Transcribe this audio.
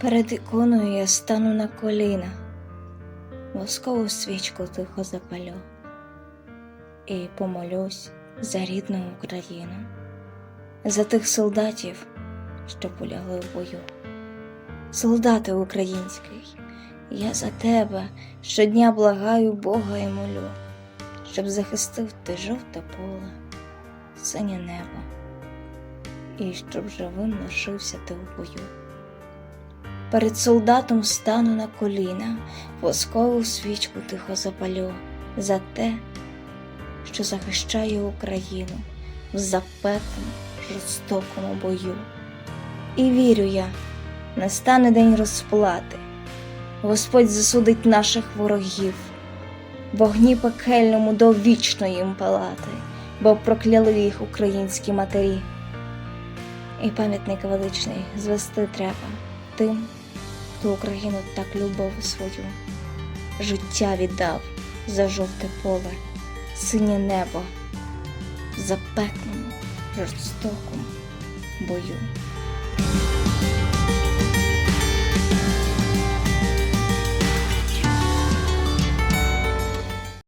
Перед іконою я стану на коліна, воскову свічку тихо запалю і помолюсь за рідну Україну, за тих солдатів, що полягли в бою. Солдати український, я за тебе щодня благаю Бога і молю, щоб захистив ти жовте поле, синє небо, і щоб живим лишився ти в бою. Перед солдатом стану на коліна, воскову свічку тихо запалю за те, що захищає Україну в запеклому, жорстокому бою. І вірю я, настане день розплати, Господь засудить наших ворогів, вогні пекельному до вічної їм палати, бо прокляли їх українські матері. І пам'ятник величний звести треба тим, хто Україну так любов свою, життя віддав за жовте поле, синє небо в запеклому, жорстокому бою.